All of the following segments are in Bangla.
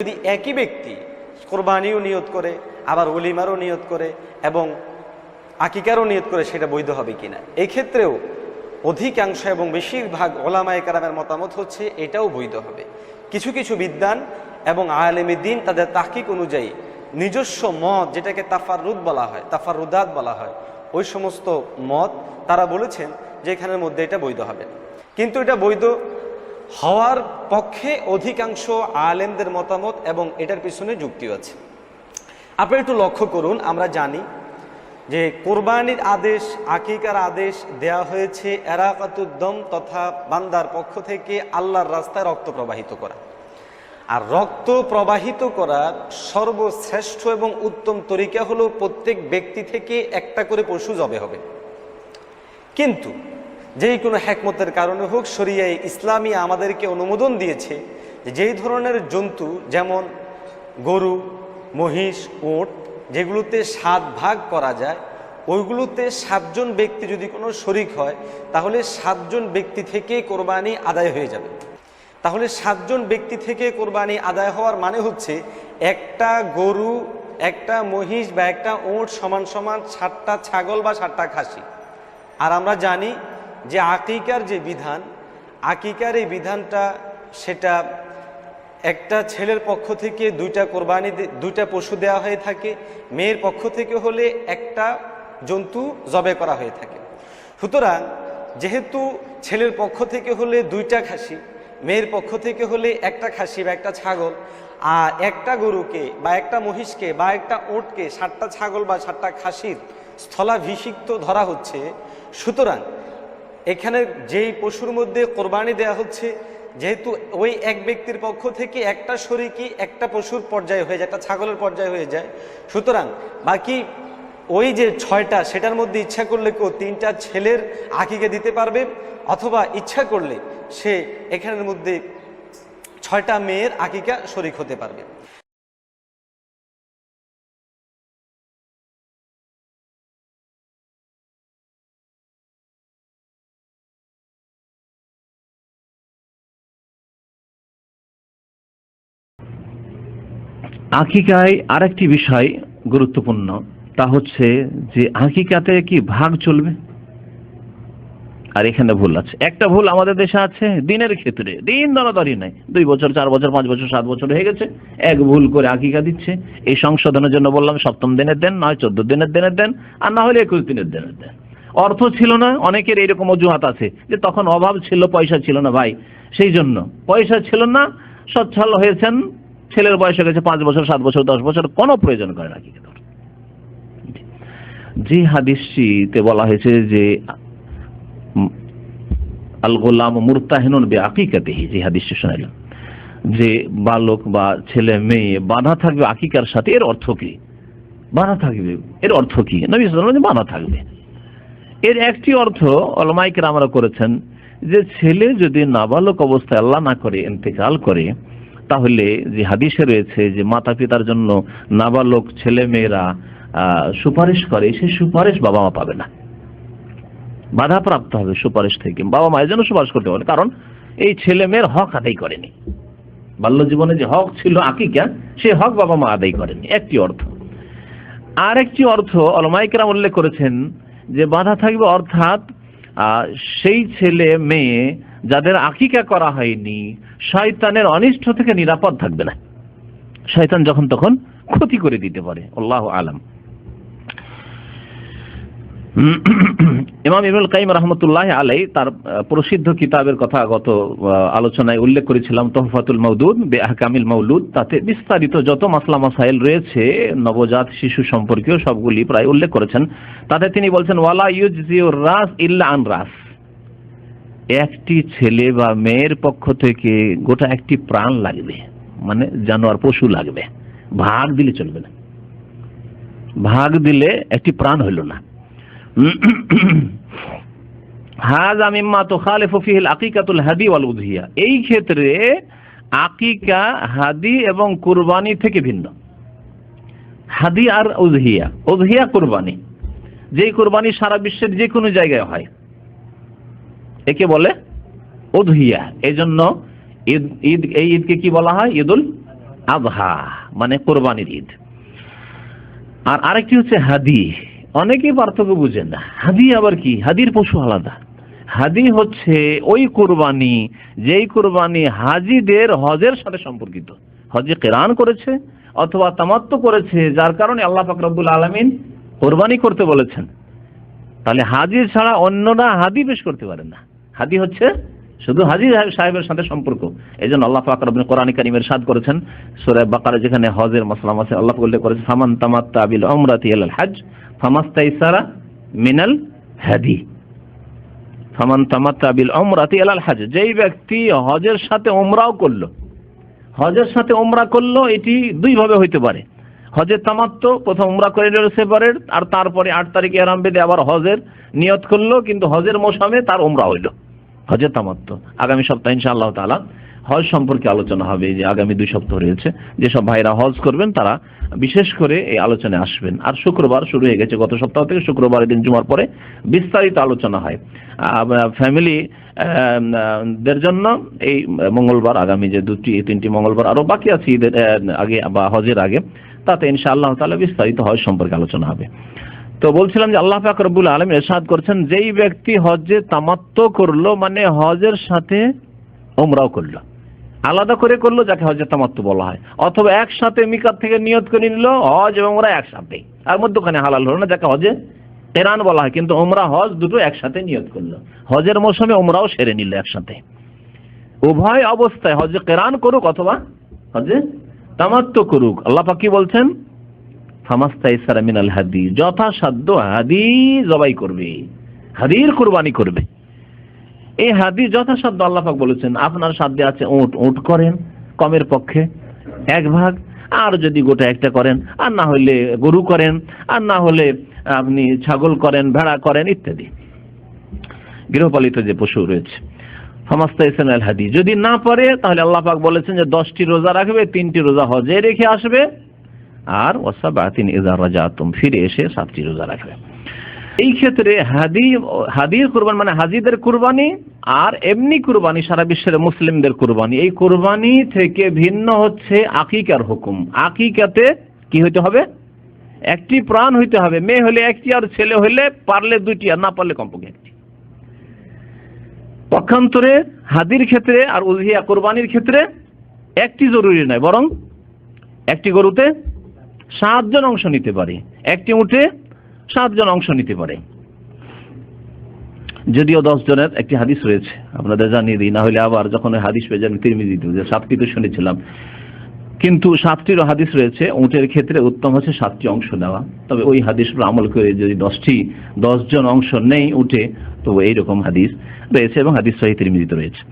যদি একই ব্যক্তি কোরবানিও নিয়ত করে, আবার অলিমারও নিয়ত করে এবং আকিকারও নিয়ত করে, সেটা বৈধ হবে কিনা ক্ষেত্রেও অধিকাংশ এবং বেশিরভাগ ওলামায় কারামের মতামত হচ্ছে এটাও বৈধ হবে। কিছু কিছু বিদ্যান এবং আলেমী দিন তাদের তাকিক অনুযায়ী নিজস্ব মত, যেটাকে তাফারুদ বলা হয় তাফারুদাত বলা হয়, ওই সমস্ত মত তারা বলেছেন যে এখানের মধ্যে এটা বৈধ হবে কিন্তু এটা বৈধ হওয়ার পক্ষে অধিকাংশ আলেমদের মতামত এবং এটার পিছনে যুক্তিও আছে। আপনি একটু লক্ষ্য করুন, আমরা জানি যে কোরবানির আদেশ, আকিকার আদেশ দেয়া হয়েছে এরাকাতুদ্দম তথা বান্দার পক্ষ থেকে আল্লাহর রাস্তায় রক্ত প্রবাহিত করা। আর রক্ত প্রবাহিত করার সর্বশ্রেষ্ঠ এবং উত্তম তরিকা হলো প্রত্যেক ব্যক্তি থেকে একটা করে পশু জবে হবে। কিন্তু যেই কোনো হ্যাকমতের কারণে হোক শরিয়ায় ইসলামী আমাদেরকে অনুমোদন দিয়েছে যেই ধরনের জন্তু, যেমন গরু, মহিষ, ওট, যেগুলোতে সাত ভাগ করা যায়, ওইগুলোতে সাতজন ব্যক্তি যদি কোনো শরিক হয়, তাহলে সাতজন ব্যক্তি থেকে কোরবানি আদায় হয়ে যাবে। তাহলে সাতজন ব্যক্তি থেকে কোরবানি আদায় হওয়ার মানে হচ্ছে একটা গরু, একটা মহিষ বা একটা ওট সমান সমান সাতটা ছাগল বা সাতটা খাসি। আর আমরা জানি যে আকিকার যে বিধান, আকিকার এই বিধানটা সেটা একটা ছেলের পক্ষ থেকে দুইটা কোরবানি দুইটা পশু দেওয়া হয়ে থাকে, মেয়ের পক্ষ থেকে হলে একটা জন্তু জবে করা হয়ে থাকে। সুতরাং যেহেতু ছেলের পক্ষ থেকে হলে দুইটা খাসি, মেয়ের পক্ষ থেকে হলে একটা খাসি বা একটা ছাগল, আর একটা গরুকে বা একটা মহিষকে বা একটা ওটকে সাতটা ছাগল বা সাতটা খাসির স্থলাভিষিক্ত ধরা হচ্ছে, সুতরাং এখানে যেই পশুর মধ্যে কোরবানি দেয়া হচ্ছে, যেহেতু ওই এক ব্যক্তির পক্ষ থেকে একটা শরীরই একটা পশুর পর্যায়ে হয়ে যায়, একটা ছাগলের পর্যায়ে হয়ে যায়। সুতরাং বাকি ওই যে ছয়টা, সেটার মধ্যে ইচ্ছা করলে কেউ তিনটা ছেলের আঁকিকে দিতে পারবে, অথবা ইচ্ছা করলে সে এখানের মধ্যে ছয়টা মেয়ের আকিকা শরিক হতে পারবে। আকিকায় আরেকটি বিষয় গুরুত্বপূর্ণ, তা হচ্ছে যে আকিকাতে কি ভাগ চলবে? আর এখানে ভুল আছে। একটা ভুল আমাদের দেশে আছে, দিনের ক্ষেত্রে। দিন দরাদরি নাই। দুই বছর, চার বছর, পাঁচ বছর, সাত বছর হয়ে গেছে। এক ভুল করে আকিকা দিচ্ছে। এই সংশোধনের জন্য বললাম, সপ্তম দিনের দেন, নয় চোদ্দ দিনের দিনের দেন, আর না হলে একুশ দিনের দিনের দেন। অর্থ ছিল না, অনেকের এরকম অজুহাত আছে যে তখন অভাব ছিল, পয়সা ছিল না ভাই। সেই জন্য পয়সা ছিল না, সচ্ছল হয়েছেন ছেলের বয়স হয়ে গেছে পাঁচ বছর, সাত বছর, দশ বছর, কোনো প্রয়োজন করে না কি যে হাদিসটিতে বলা হয়েছে যে আল গোলাম মুরতাহিনুন বে আকিকাতেহি যে হাদিসটি শোনাইলাম, যে বালক বা ছেলে মেয়ে বাধা থাকবে আকিকার সাথে, এর অর্থ কি? বাধা থাকবে, এর অর্থ কি? নবী বাধা থাকবে। এর একটি অর্থ অলমাইকের আমরা করেছেন যে ছেলে যদি নাবালক অবস্থায় আল্লাহ না করে, ইন্তেকাল করে তাহলে যে হাদিসে রয়েছে যে মাতা পিতার জন্য নাবালক ছেলে মেয়েরা সুপারিশ করে সেই সুপারিশ বাবা মা পাবে না। বাধা প্রাপ্ত হবে সুপারিশ থেকে। বাবা মায়ের জন্য সুপারিশ করতে পারে কারণ এই ছেলে মেয়ের হক আদায় করেনি। বাল্য জীবনে যে হক ছিল আকিকা, সে হক বাবা মা আদায় করেনি। একটি অর্থ। আর একটি অর্থ অলমাইকরাম উল্লেখ করেছেন যে বাধা থাকবে অর্থাৎ সেই ছেলে মেয়ে যাদের আকিকা করা হয়নি, শয়তানের অনিষ্ট থেকে নিরাপদ থাকবে না। শয়তান যখন তখন ক্ষতি করে দিতে পারে, আল্লাহ আলাম। ইমাম ইবনুল কাইম রহমতুল্লাহ আলাই তার প্রসিদ্ধ কিতাবের কথা গত আলোচনায় উল্লেখ করেছিলাম, তোহফাতুল মৌদুদ বে আহকামিল মৌলুদ তাতে বিস্তারিত যত মাসলা মাসাইল রয়েছে, নবজাত শিশু সম্পর্কীয় সবগুলি প্রায় উল্লেখ করেছেন। তাতে তিনি বলছেন, ওয়ালা ইউজিউর রাস ইল্লা আন রাস। একটি ছেলে বা মেয়ের পক্ষ থেকে গোটা একটি প্রাণ লাগবে মানে জানোয়ার, পশু লাগবে। ভাগ দিলে চলবে না। ভাগ দিলে একটি প্রাণ হইল না। হাজ আমিম্মা তো খালেফু ফিহিল আকিকাতুল হাদি ওয়াল উদহিয়া। এই ক্ষেত্রে আকিকা, হাদি এবং কুরবানি থেকে ভিন্ন। হাদি আর উদহিয়া। উদহিয়া কুরবানি। যেই কুরবানি সারা বিশ্বের যে কোনো জায়গায় হয়। একে বলে উদহিয়া। এই জন্য ঈদ ঈদ, এই ঈদকে কি বলা হয়? ঈদুল আবহা মানে কোরবানির ঈদ। আর আরেকটি হচ্ছে হাদি। অনেকেই পার্থক্য বুঝেন না। হাদি আবার কি? হাদির পশু আলাদা। হাদি হচ্ছে ওই কোরবানি, যেই কোরবানি হাজিদের হজের সাথে সম্পর্কিত। হজে কেরান করেছে অথবা তামাত্ম করেছে, যার কারণে আল্লাহ ফাকরাবুল আলমিন কোরবানি করতে বলেছেন। তাহলে হাজি ছাড়া অন্যরা হাদি পেশ করতে পারেন না। হাদি হচ্ছে শুধু হাজি সাহেবের সাথে সম্পর্ক। এই জন্য আল্লাহ পাক রব্বুল কোরআন কারিমের সাদ করেছেন। সূরা বাকারা যেখানে হজের মাসলাম আছে, আল্লাহ উল্লেখ করেছেন, ফামান তামাত্তা বিল উমরাতি ইলাল হজ ফামাস্তাইসারা মিনাল হাদি। ফামান তামাত্তা বিল উমরাতি ইলাল হজ যেই ব্যক্তি হজের সাথে উমরাও করল, হজের সাথে উমরা করল, এটি দুই ভাবে হইতে পারে। হজের তামাত্ম প্রথম উমরা করে নিল সেপারেট, আর তারপরে আট তারিখে আরাম বেঁধে আবার হজের নিয়ত করল, কিন্তু হজের মৌসুমে তার উমরা হইল। হজের তামাত্ম। আগামী সপ্তাহে ইনশাআল্লাহ তালা হজ সম্পর্কে আলোচনা হবে যে আগামী দুই সপ্তাহ রয়েছে। যেসব ভাইরা হজ করবেন, তারা বিশেষ করে এই আলোচনায় আসবেন। আর শুক্রবার শুরু হয়ে গেছে, গত সপ্তাহ থেকে শুক্রবারের দিন জুমার পরে বিস্তারিত আলোচনা হয়। ফ্যামিলি দের জন্য এই মঙ্গলবার, আগামী যে দুটি তিনটি মঙ্গলবার আরও বাকি আছে ঈদের আগে বা হজের আগে, তাতে ইনশাআল্লাহ তালা বিস্তারিত হজ সম্পর্কে আলোচনা হবে। তো বলছিলাম যে আল্লাহ পাক রব্বুল আলম এরশাদ করছেন, যেই ব্যক্তি হজে তামাত্ম করল মানে হজের সাথে ওমরাও করল। আলাদা করে করল যাকে হজে তামাত্ম বলা হয়। অথবা একসাথে মিকাত থেকে নিয়ত করে নিল হজ এবং ওমরা একসাথে আর মধ্যখানে হালাল হলো না, যাকে হজে কেরান বলা হয়। কিন্তু ওমরা হজ দুটো একসাথে নিয়ত করল। হজের মৌসুমে ওমরাও সেরে নিল একসাথে। উভয় অবস্থায় হজে কেরান করুক অথবা হজে তামাত্ম করুক। আল্লাহ পাক কি বলছেন ফামাস্তাইসারা মিনাল হাদি, যথাসাধ্য হাদি জবাই করবে, হাদির কুরবানি করবে। এই হাদি যথাসাধ্য আল্লাপাক বলেছেন, আপনার সাধ্যে আছে উট উট করেন কমের পক্ষে, এক ভাগ, আর যদি গোটা একটা করেন, আর না হলে গরু করেন, আর না হলে আপনি ছাগল করেন, ভেড়া করেন, ইত্যাদি। গৃহপালিত যে পশু রয়েছে ফামাস্তা আল হাদি, যদি না পারে, তাহলে আল্লাহ পাক বলেছেন যে দশটি রোজা রাখবে, তিনটি রোজা হজে রেখে আসবে আর ওয়াসাবাতিন ইজা রাজাতুম, ফিরে এসে সাতটি রোজা রাখবে। এই ক্ষেত্রে হাদি, হাদির কুরবান মানে হাজিদের কুরবানি, আর এমনি কুরবানি, সারা বিশ্বের মুসলিমদের কুরবানি। এই কুরবানি থেকে ভিন্ন হচ্ছে আকিকার হুকুম। আকিকাতে কি হইতে হবে? একটি প্রাণ হইতে হবে। মেয়ে হলে একটি আর ছেলে হলে পারলে দুইটি, আর না পারলে কমপক্ষে একটি। পক্ষান্তরে হাদির ক্ষেত্রে আর উজিয়া কোরবানির ক্ষেত্রে একটি জরুরি নয়, বরং একটি গরুতে সাতজন অংশ নিতে পারে। একটি উঠে সাতজন অংশ নিতে পারে। যদিও দশ জনের একটি হাদিস রয়েছে, আপনাদের জানিয়ে দিই, না হলে আবার যখন ওই হাদিস পেয়ে যাবেন তিরমিজি যে সাতটি তো শুনেছিলাম। কিন্তু সাতটিরও হাদিস রয়েছে, উটের ক্ষেত্রে উত্তম হচ্ছে সাতটি অংশ নেওয়া। তবে ওই হাদিস আমল করে যদি দশটি, দশজন অংশ নেই উঠে তো এইরকম হাদিস রয়েছে এবং হাদিস সহি তিরমিজিতে রয়েছে।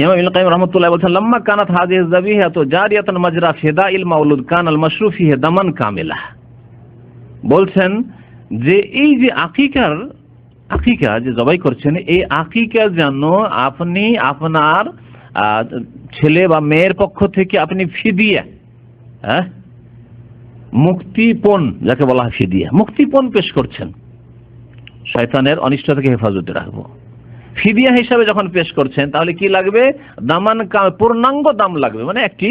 ইমাম ইবনে কাইয়িম রাহমাতুল্লাহ বলেছেন, লাম্মা কানাত হাযিহি যাবিহা তো জারিয়াতান মাজরা ফিদাইল মাউলুদ কান আল মাশরুফি হে দামান কামিলা বলছেন যে এই যে আকিকার, আকিকা যে জবাই করছেন, এই আকিকা যেন আপনি আপনার ছেলে বা মেয়ের পক্ষ থেকে আপনি ফিদিয়া হ্যাঁ? মুক্তিপণ, যাকে বলা হয় ফিদিয়া, মুক্তিপণ পেশ করছেন। শয়তানের অনিষ্ট থেকে হেফাজতে রাখব। ফিদিয়া হিসাবে যখন পেশ করছেন, তাহলে কি লাগবে? দামান পূর্ণাঙ্গ দাম লাগবে মানে একটি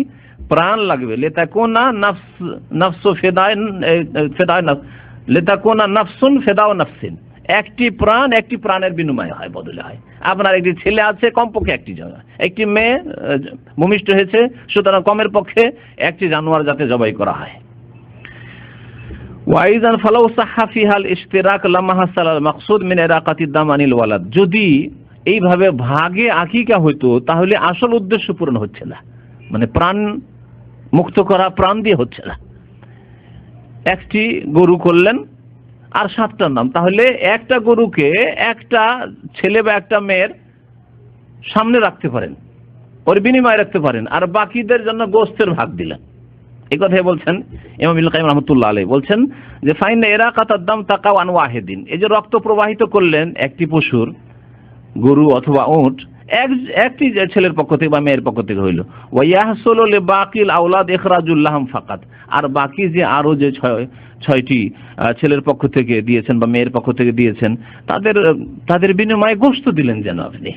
প্রাণ লাগবে। লেতাকোনা নাফস নাফস ফেদায় ফেদায় লেতাকোনা নাফসুন ফেদাও নাফসিন। একটি প্রাণ, একটি প্রাণের বিনিময় হয়, বদলে হয়। আপনার একটি ছেলে আছে, কমপক্ষে একটি জায়গা একটি মেয়ে ভূমিষ্ঠ হয়েছে, সুতরাং কমের পক্ষে একটি জানোয়ার যাতে জবাই করা হয়। ওয়াইজান ফালাউ সাহা ফিহাল ইশতিরাক লামা হাসাল মাকসুদ মিন ইরাকাতি দাম আনিল ওয়ালাদ যদি এইভাবে ভাগে আকিকা হইতো, তাহলে আসল উদ্দেশ্য পূরণ হচ্ছে না। মানে প্রাণ মুক্ত করা, প্রাণ দিয়ে হচ্ছে না। একটি গরু করলেন, আর সাতটার নাম। তাহলে একটা গরুকে একটা ছেলে বা একটা মেয়ের সামনে রাখতে পারেন, ওর বিনিময়ে রাখতে পারেন, আর বাকিদের জন্য গোস্তের ভাগ দিলেন। এই কথাই বলছেন ইমাম ইল কাইম রহমতুল্লাহ আলাই বলছেন যে ফাইন এরা কাতার দাম তাকাও আন ওয়াহেদিন। এই যে রক্ত প্রবাহিত করলেন একটি পশুর গরু অথবা উট, এক, একটি ছেলের পক্ষ থেকে বা মেয়ের পক্ষ থেকে হইল। ওয়াহসল বাকিল আউলাদ এখরাজুল্লাহম ফাকাত আর বাকি যে আরও যে ছয়, ছয়টি ছেলের পক্ষ থেকে দিয়েছেন বা মেয়ের পক্ষ থেকে দিয়েছেন, তাদের তাদের বিনিময়ে গোস্ত দিলেন যেন আপনি।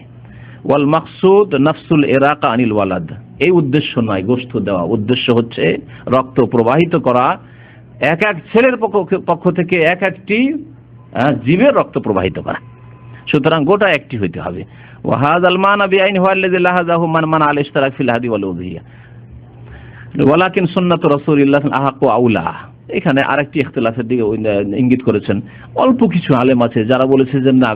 ওয়াল মাকসুদ নফসুল এরাকা আনিল ওয়ালাদ। এই উদ্দেশ্য নয় গোস্ত দেওয়া। উদ্দেশ্য হচ্ছে রক্ত প্রবাহিত করা। এক এক ছেলের পক্ষ থেকে এক একটি জীবের রক্ত প্রবাহিত করা। সুতরাং গোটা একটি হইতে হবে। ওয়াহাদ আলমান আবি আইন হুয়াল্লাযী লাহাযাহু মান মান আল ইশতিরাক ফিল হাদি ওয়াল উযহিয়া ওয়ালাকিন সুন্নাতু রাসূলিল্লাহ আহাqqu আউলা। এখানে আরেকটি ইখতিলাফের দিকে ইঙ্গিত করেছেন। অল্প কিছু আলেম আছে যারা বলেছে যে, না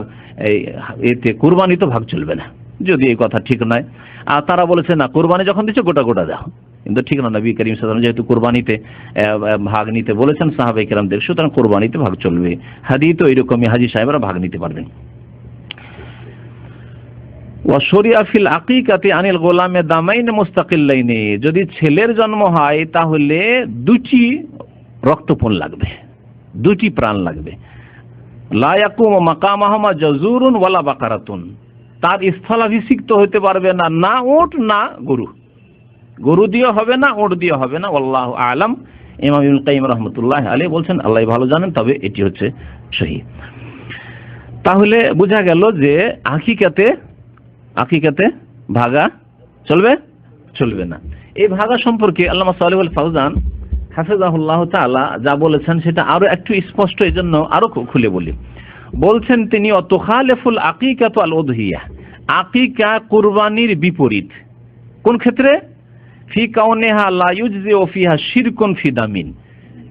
এতে কুরবানি তো ভাগ চলবে না। যদি এই কথা ঠিক নয়। আর তারা বলেছে, না, কুরবানি যখন দিচ্ছে, গোটা গোটা দাও। কিন্তু ঠিক না, নবী করিম সাল্লাল্লাহু যেহেতু কুরবানিতে ভাগ নিতে বলেছেন সাহাবাই কেরামদের, সুতরাং কুরবানিতে ভাগ চলবে। হাদি তো এরকমই হাজি সাহেবরা ভাগ নিতে পারবেন। ওয়াশরিয়া ফিল আকিকাতে আনিল গোলামে দামাইন মুস্তাকিল্লাইনে। যদি ছেলের জন্ম হয়, তাহলে দুটি রক্তপণ লাগবে। দুটি প্রাণ লাগবে। লায়াকুম মাকামাহমা জজুরুন ওয়ালা বাকারাতুন। তার স্থলাভিষিক্ত হতে পারবে না না ওট, না গরু। গরু দিয়ে হবে না, ওট দিয়ে হবে না। আল্লাহ আলাম। ইমাম ইবনুল কাইম রহমতুল্লাহ আলী বলছেন, আল্লাহ ভালো জানেন, তবে এটি হচ্ছে সহি। তাহলে বোঝা গেল যে আকিকাতে আকিকাতে ভাগা চলবে? চলবে না। এই ভাগা সম্পর্কে আল্লামা সালিহুল ফাউজান হাফিজাহুল্লাহ তাআলা যা বলেছেন সেটা আরও একটু স্পষ্ট এই জন্য আরও খুলে বলি। বলছেন তিনি, অতখালেফুল আকিকাত আল উদহিয়া আকিকা কুরবানির বিপরীত। কোন ক্ষেত্রে? ফি কাউনেহা লা ইউজজি ও ফিহা শিরকুন ফি দামিন।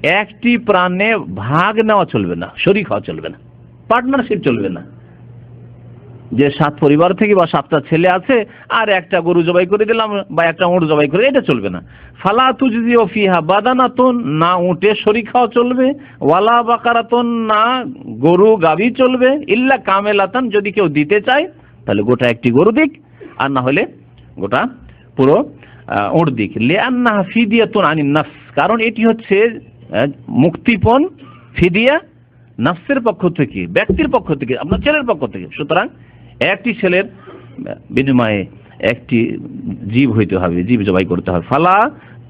একটি প্রাণে ভাগ নেওয়া চলবে না, শরীক হওয়া চলবে না, পার্টনারশিপ চলবে না। যে সাত পরিবার থেকে বা সাতটা ছেলে আছে, আর একটা গরু জবাই করে দিলাম বা একটা উঁট জবাই করে, এটা চলবে না। ফালা তুজি ও ফিহা বাদানাতন, না উঁটে শরীর খাওয়া চলবে, ওয়ালা বাকারাতন, না গরু গাভী চলবে, ইল্লা কামেলাতান, যদি কেউ দিতে চায় তাহলে গোটা একটি গরু দিক, আর না হলে গোটা পুরো উঁট দিক। লে আন্না ফিদিয়াতুন আনিন নাফস, কারণ এটি হচ্ছে মুক্তিপণ ফিদিয়া নাফসের পক্ষ থেকে, ব্যক্তির পক্ষ থেকে, আপনার ছেলের পক্ষ থেকে। সুতরাং একটি ছেলের বিনিময়ে একটি জীব হইতে হবে, জীব জবাই করতে হবে। ফালা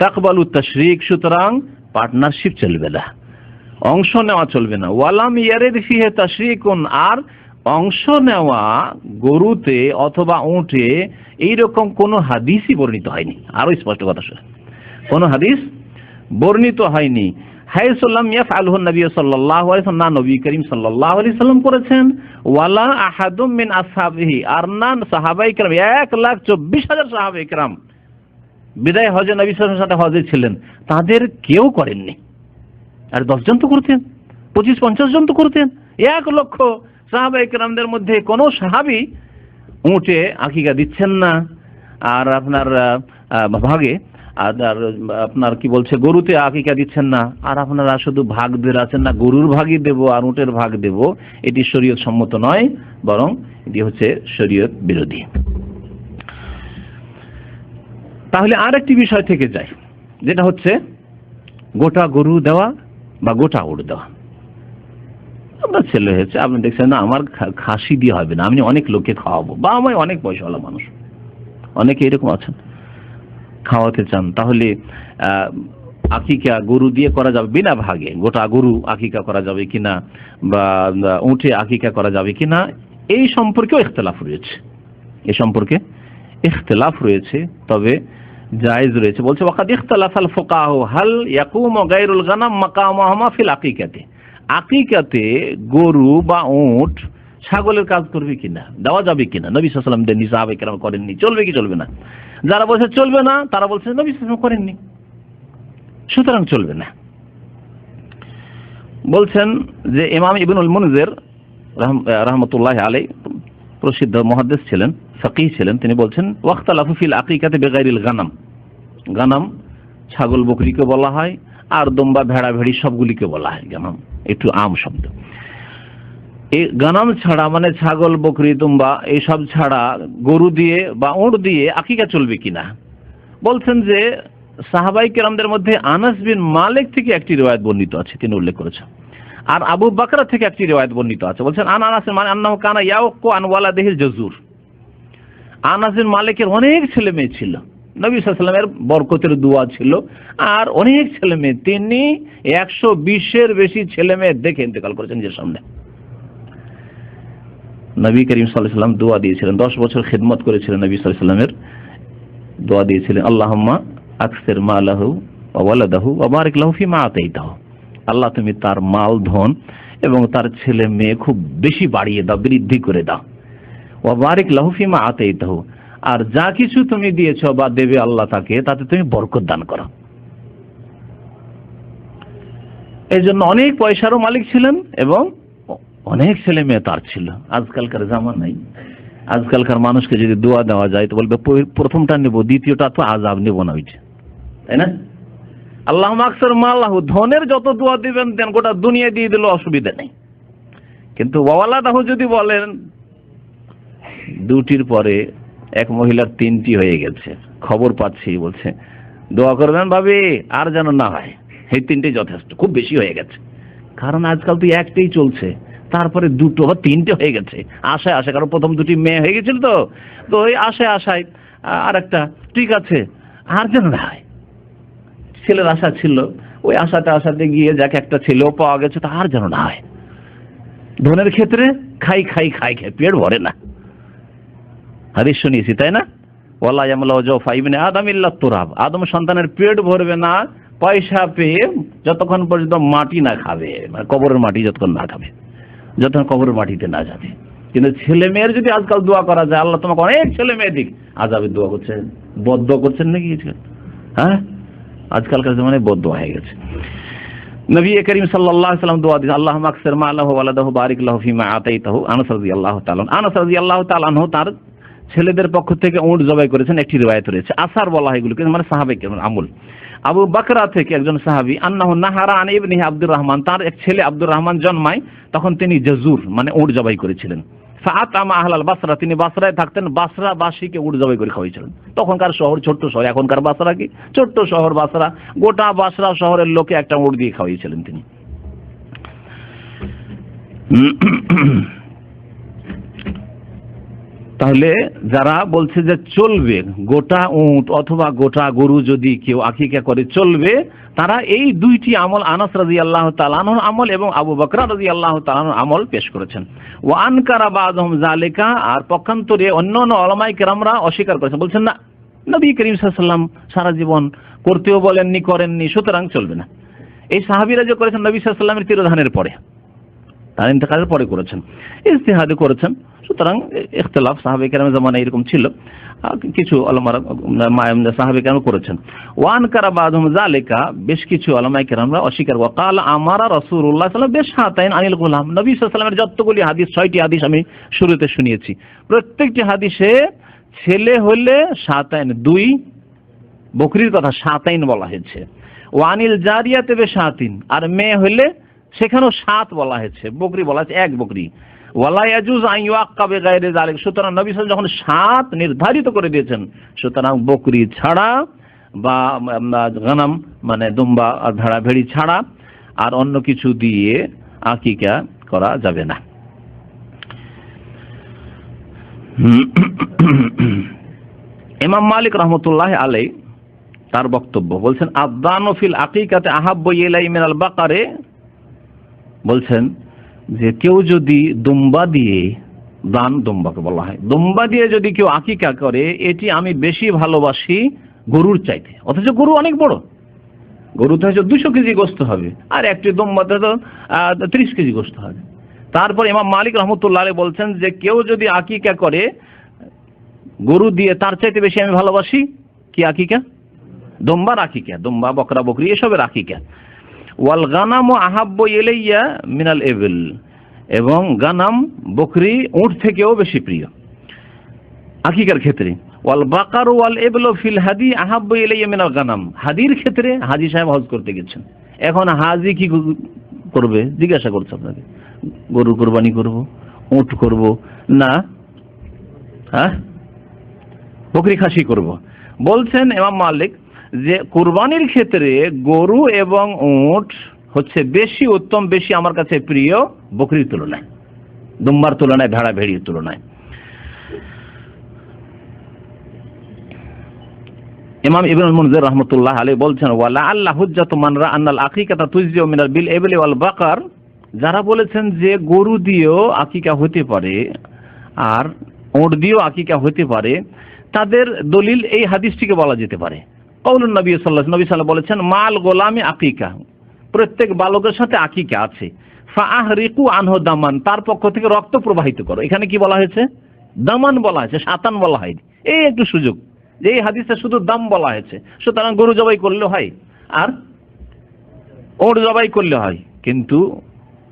তাকবালু তাশরিক, সুতরাং পার্টনারশিপ চলবে না, অংশ নেওয়া চলবে না। ওয়ালাম ইয়ারেদ ফিহে তাশরিকুন, আর অংশ নেওয়া গরুতে অথবা উঠে এইরকম কোনো হাদিসই বর্ণিত হয়নি আরো স্পষ্ট কথা শুনে কোনো হাদিস বর্ণিত হয়নি হাইসাল্লাম ইয়াফআলহু নবী সাল্লাল্লাহু আলাইহি ওয়াসাল্লাম না নবী করিম সাল্লাল্লাহু আলাইহি সাল্লাম করেছেন ওয়ালা আহাদুম মিন আসহাবিহি আর না সাহাবাই کرام এক লাখ চব্বিশ হাজার সাহাবাই کرام বিদায় হজে নবী সাল্লাল্লাহু আলাইহি সাথে হজে ছিলেন তাদের কেউ করেননি আর দশজন তো করতেন পঁচিশ পঞ্চাশ জন তো করতেন এক লক্ষ সাহাবা একরামদের মধ্যে কোনো সাহাবি উঁটে আকিকা দিচ্ছেন না। আর আপনার ভাগে, আর আপনার কি বলছে, গরুতে আকিকা দিচ্ছেন না। আর আপনারা শুধু ভাগ বেরাচ্ছেন না, গরুর ভাগই দেব আর উঁটের ভাগ দেব। এটি শরীয়ত সম্মত নয়, বরং এটি হচ্ছে শরীয়ত বিরোধী। তাহলে আর একটি বিষয় থেকে যায় যেটা হচ্ছে গোটা গরু দেওয়া বা গোটা উড় দেওয়া। আপনার ছেলে হয়েছে, আপনি দেখছেন না, আমার খাসি দিয়ে হবে না, আমি অনেক লোককে খাওয়াবো, বা আমি অনেক পয়সাওয়ালা মানুষ, অনেকে এরকম আছেন, খাওয়াতে চান, তাহলে আকিকা গরু দিয়ে করা যাবে বিনা ভাগে, গোটা গরু আকিকা করা যাবে কিনা, বা উঠে আকিকা করা যাবে কিনা, এই সম্পর্কেও ইখতলাফ রয়েছে, এ সম্পর্কে ইখতলাফ রয়েছে, তবে জায়েজ রয়েছে, বলছে, ওয়াকাদ ইখতালাফ আল ফুকাহু, হাল ইয়াকুম গায়রুল গানাম মাকামাহুমা ফিল আকিকাতে। আকিকাতে গরু বা উট, ছাগলের কাজ করবে কিনা, দেওয়া যাবে কিনা? নবী সাল্লাম দেননি সাহাবে কেরাম করেননি, চলবে কি চলবে না? যারা বলছে চলবে না, তারা বলছে নবী সাল্লাম করেননি। সুতরাং চলবে না। বলছেন যে ইমাম ইবনুল মুনজির রহম- রহমতুল্লাহ আলাই প্রসিদ্ধ মহাদেশ ছিলেন, ফকিহ ছিলেন। তিনি বলছেন ওয়াক্তালাফু ফিল আকিকাতে বেগাইরিল গানাম। গানাম ছাগল বকরিকে বলা হয়, আর দম্বা ভেড়া ভেড়ি সবগুলিকে বলা হয়, গানাম। একটু আম শব্দ। এই গানাম ছাড়া মানে ছাগল, বকরি, তুম্বা এইসব ছাড়া গরু দিয়ে বা উঁট দিয়ে আকিকা চলবে কিনা? বলছেন যে, সাহাবাই কেরামদের মধ্যে আনাস বিন মালিক থেকে একটি রেওয়ায়ত বর্ণিত আছে, তিনি উল্লেখ করেছেন। আর আবু বাকরা থেকে একটি রেওয়ায়ত বর্ণিত আছে। বলছেন, আন আনাস মানে আন্নাহু কানা ইয়াউকু আনওয়ালা দেহিল জজুর। আনাস বিন মালিকের অনেক ছেলে মেয়ে ছিল। নবী সাল্লামের বরকতের দোয়া ছিল। আর অনেক ছেলে মেয়ে, তিনি একশো বিশের বেশি ছেলে মেয়ে দেখে ইন্তেকাল করেছেন নিজের সামনে। নবী করিম সাল্লাম দোয়া দিয়েছিলেন, দশ বছর খেদমত করেছিলেন নবী সাল্লামের দোয়া দিয়েছিলেন, আল্লাহম্মা আকসের মালাহু ওয়ালাদাহু ওবারিক লাহু ফিমা আতাইতাহু। আল্লাহ, তুমি তার মাল, ধন এবং তার ছেলে মেয়ে খুব বেশি বাড়িয়ে দাও, বৃদ্ধি করে দাও। ওবারিক লাহু ফিমা আতাইতাহু। আর যা কিছু তুমি দিয়েছ বা দেবে আল্লাহ তাকে, তাতে তুমি বরকত দান করো। এই জন্য অনেক পয়সারও মালিক ছিলেন এবং অনেক ছেলে মেয়ে তার ছিল। আজকালকার জামা নাই আজকালকার মানুষকে যদি দোয়া দেওয়া যায় তো বলবে প্রথমটা নেব, দ্বিতীয়টা তো আজাব নেব না ওইটা তাই না? আল্লাহ আকসর মাল্লাহ ধনের যত দোয়া দিবেন দেন, গোটা দুনিয়া দিয়ে দিল অসুবিধা নেই। কিন্তু ওয়ালাদাহ যদি বলেন, দুটির পরে এক মহিলার তিনটি হয়ে গেছে। খবর পাচ্ছি, বলছে, দোয়া করবেন ভাবি, আর যেন না হয়। এই তিনটে যথেষ্ট, খুব বেশি হয়ে গেছে। কারণ আজকাল তো একটাই চলছে। তারপরে দুটো বা তিনটে হয়ে গেছে। আশায় আশায়, কারণ প্রথম দুটি মেয়ে হয়ে গেছিল তো। তো ওই আশায় আশায়, আর একটা, ঠিক আছে, আর যেন না হয়। ছেলের আশা ছিল, ওই আশাতে আশাতে গিয়ে যাকে একটা ছেলেও পাওয়া গেছে, তা আর যেন না হয়। ধনের ক্ষেত্রে খাই খাই খাই খাই পেট ভরে না। হাদিস শুনিয়েছি, তাই না? ওয়াল্লাহ জামাল্লাহ জফা ইবনে আদম ইল্লা তুরাব। আদম সন্তানের পেট ভরবে না, পয়সা পেয়ে যতক্ষণ পর্যন্ত মাটি না খাবে মানে কবরের মাটি যতক্ষণ না খাবে, যতক্ষণ কবরের মাটিতে না যাবে। কিন্তু ছেলে মেয়ের যদি আজকাল দোয়া করা যায়, আল্লাহ তোমাকে অনেক ছেলে মেয়ে দিক। আজাবের দোয়া করছেন, বদ করছেন নাকি হ্যাঁ? আজকালকার জমানে বদ হয়ে গেছে। নবী করিম সাল্লাল্লাহু আলাইহি সাল্লাম দোয়া দিয়েছেন আল্লাহ মাকসির মা আল্লাহু ওয়ালাদাহু বারিক লাহু ফিমা আতাইতাহু। আনাস রাদিয়াল্লাহু তাআলা আনাস রাদিয়াল্লাহু তাআলা তার ছেলেদের পক্ষ থেকে উট জবাই করেছেন, একটি রিওয়ায়াত রয়েছে। আসার বলা হয় এগুলোকে মানে সাহাবে আমল। আবু বাকরা থেকে একজন সাহাবী, আন্নাহু নাহারা আন ইবনি আব্দুর রহমান, তার এক ছেলে আব্দুর রহমান জন্মায়, তখন তিনি জাজুর মানে উট জবাই করেছিলেন। ফাত আমা আহলাল বাসরা, তিনি বাসরায় থাকতেন বাসরা বাসীকে উট জবাই করে খাওয়াইছিলেন। তখনকার শহর ছোট্ট শহর, এখনকার বাসরা কি? ছোট্ট শহর বাসরা, গোটা বাসরা শহরের লোকে একটা উট দিয়ে খাওয়াইছিলেন তিনি। তাহলে যারা বলছে যে চলবে, গোটা উট অথবা গোটা গরু যদি কেউ আকিকা করে চলবে, তারা এই দুইটি আমল আনাস রাজি আল্লাহ তালানোর আমল এবং আবু বকরা রাজি আল্লাহ তালানোর আমল পেশ করেছেন। ও আনকারা বাদহম জালেকা আর পক্ষান্তরে অন্য অন্য অলমাই কেরামরা অস্বীকার করেছেন। বলছেন, না, নবী করিম সাল্লাম সারা জীবন করতেও বলেননি, করেননি, সুতরাং চলবে না। এই সাহাবিরা যে করেছেন, নবী সাল্লামের তিরোধানের পরে। তার ইন্তেকালের পরে করেছেন। ইস্তেহাদে করেছেন। সুতরাং ইখতলাফ সাহাবে কেরাম জামানে এরকম ছিল। কিছু আলমারা সাহাবে কেরাম করেছেন। ওয়ান কারা বাদহুম জালেকা বেশ কিছু আলমাই কেরামরা অস্বীকার করে। কাল আমারা রাসূলুল্লাহ সাল্লাল্লাহু বেশ হাতাইন আনিল গোলাম। নবী সাল্লামের যতগুলি হাদিস, ছয়টি হাদিস আমি শুরুতে শুনিয়েছি। প্রত্যেকটি হাদিসে ছেলে হলে সাতাইন দুই, বকরির কথা সাতাইন বলা হয়েছে। ওয়ানিল জারিয়াতে বে সাতিন। আর মেয়ে হলে সেখানেও সাত বলা হয়েছে, বকরি বলা হয়েছে, এক বকরি। ওয়ালা ইয়াজুজ আন ইউআক্কাবে গায়রে যালিক। সুতরাং নবী সাল্লাল্লাহু যখন সাত নির্ধারিত করে দিয়েছেন, সুতরাং বকরি ছাড়া বা গানাম মানে দুম্বা আর ভেড়া ভেড়ি ছাড়া আর অন্য কিছু দিয়ে আকিকা করা যাবে না। ইমাম মালিক রহমতুল্লাহ আলাই তার বক্তব্য বলছেন আদানফিল আকিকাতে আহাব্ব ইলাই মিনাল বাকারে বলছেন যে কেউ যদি দুম্বা দিয়ে দান দুম্বাকে বলা হয়, দুম্বা দিয়ে যদি কেউ আকিকা করে, এটি আমি বেশি ভালোবাসি গরুর চাইতে। অথচ গরু অনেক বড়। গরুতে হয়তো দুশো কেজি গোস্ত হবে, আর একটি দুম্বাতে তো ত্রিশ কেজি গোস্ত হবে। তারপর ইমাম মালিক রহমতুল্লাহ বলছেন যে কেউ যদি আকিকা করে, গরু দিয়ে তার চাইতে বেশি আমি ভালোবাসি কি আকিকা? দম্বার আকিকা, দম্বা, বকরা, বকরি, এসবের আকিকা। ওয়াল গানাম আহাব্ব ইলাইয়া মিনাল এবেল এবং গানাম বকরি উট থেকেও বেশি প্রিয়। আকিকার ক্ষেত্রে, ওয়াল বাকার ওয়াল এবল ফিল হাদি আহাব্ব ইলাইয়া মিনাল গানাম। হাদির ক্ষেত্রে হাজি সাহেব হজ করতে গেছেন। এখন হাজি কি করবে? জিজ্ঞাসা করছে আপনাকে। গরু কোরবানি করব, উট করব, না হ্যাঁ? বকরি খাসি করব। বলছেন এমাম মালিক যে কুরবানির ক্ষেত্রে গরু এবং উট হচ্ছে বেশি, উত্তম বেশি আমার কাছে প্রিয় বকরির তুলনায় দুম্বার তুলনায় ভেড়া ভেড়ির তুলনায়। ইমাম ইবনুল মুনজির রাহমাতুল্লাহ আলাইহি বলছেন, ওয়ালা আল্লাহ হুজ্জাতু মান রা আন্নাল আকিকাতা তুজজিউ মিনাল বিল ইবলি ওয়াল বাকার। যারা বলেছেন যে গরু দিয়েও আকিকা হতে পারে আর ওট দিয়েও আকিকা হতে পারে, তাদের দলিল এই হাদিসটিকে বলা যেতে পারে। কৌলুন নবী সাল্লাহ নবী সাল্লাহ বলেছেন, মাল গোলামে আকিকা। প্রত্যেক বালকের সাথে আকিকা আছে। ফাহ রিকু আনহ দামান। তার পক্ষ থেকে রক্ত প্রবাহিত করো। এখানে কি বলা হয়েছে? দামান বলা হয়েছে, সাতান বলা হয়নি। এই একটু সুযোগ যে এই হাদিসে শুধু দাম বলা হয়েছে। সুতরাং গরু জবাই করলে হয়, আর ওর জবাই করলে হয়। কিন্তু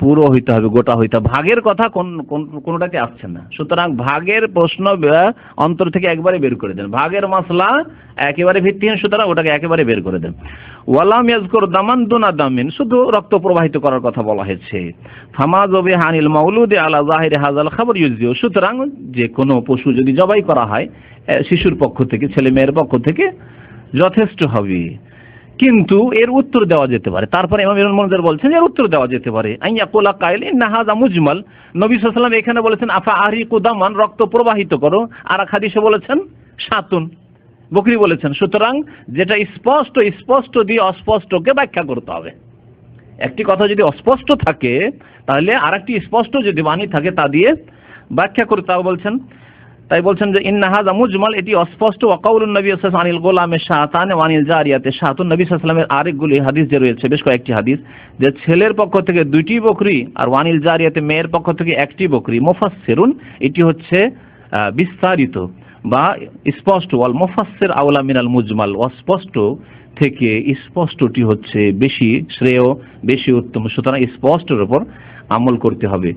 পুরো হইতে হবে, গোটা হইতে হবে। ভাগের কথা কোন, কোন- কোনোটাতে আসছে না। সুতরাং ভাগের প্রশ্ন অন্তর থেকে একবারে বের করে দেন। ভাগের মশলা একেবারে ভিত্তিহীন, সুতরাং ওটাকে একেবারে বের করে দেন। ওয়ালাম ইয়াজকুর দামান দুনা দামিন, শুধু রক্ত প্রবাহিত করার কথা বলা হয়েছে। ফামা জবে হানিল মাউলুদে আলা জাহির হাজাল খবর ইউজিও সুতরাং যে কোনো পশু যদি জবাই করা হয় শিশুর পক্ষ থেকে, ছেলে মেয়ের পক্ষ থেকে, যথেষ্ট হবে। কিন্তু এর উত্তর দেওয়া যেতে পারে। তারপরে ইমাম ইবনুল মুনজির বলছেন এর উত্তর দেওয়া যেতে পারে। আইয়া কোলা কাইল ইন্না মুজমাল। নবী সাল্লাল্লাহু এখানে বলেছেন, আফা আহরিকু দামান? রক্ত প্রবাহিত করো। আর এক হাদিসে বলেছেন, সাতুন। বকরি বলেছেন, সুতরাং যেটা স্পষ্ট স্পষ্ট দিয়ে অস্পষ্টকে ব্যাখ্যা করতে হবে। একটি কথা যদি অস্পষ্ট থাকে, তাহলে আরেকটি স্পষ্ট যদি বাণী থাকে, তা দিয়ে ব্যাখ্যা করতে হবে। বলছেন তাই বলছেন যে ইন্নাহাজা মুজমাল এটি অস্পষ্ট। ওয়াকাউলুন নবী সাল্লাল্লাহু আনিল গোলামে শাতানে ওয়ানিল জারিয়াতে শাতুন নবী সাল্লাল্লাহু আলাইহি আরেকগুলি হাদিস যে রয়েছে, বেশ কয়েকটি হাদিস, যে ছেলের পক্ষ থেকে দুইটি বকরি আর ওয়ানিল জারিয়াতে মেয়ের পক্ষ থেকে একটি বকরি। মুফাসসিরুন, এটি হচ্ছে বিস্তারিত বা স্পষ্ট। ওয়াল মুফাসসির আওলা মিনাল মুজমাল, অস্পষ্ট থেকে স্পষ্টটি হচ্ছে বেশি শ্রেয়, বেশি উত্তম। সুতরাং স্পষ্টের উপর আমল করতে হবে।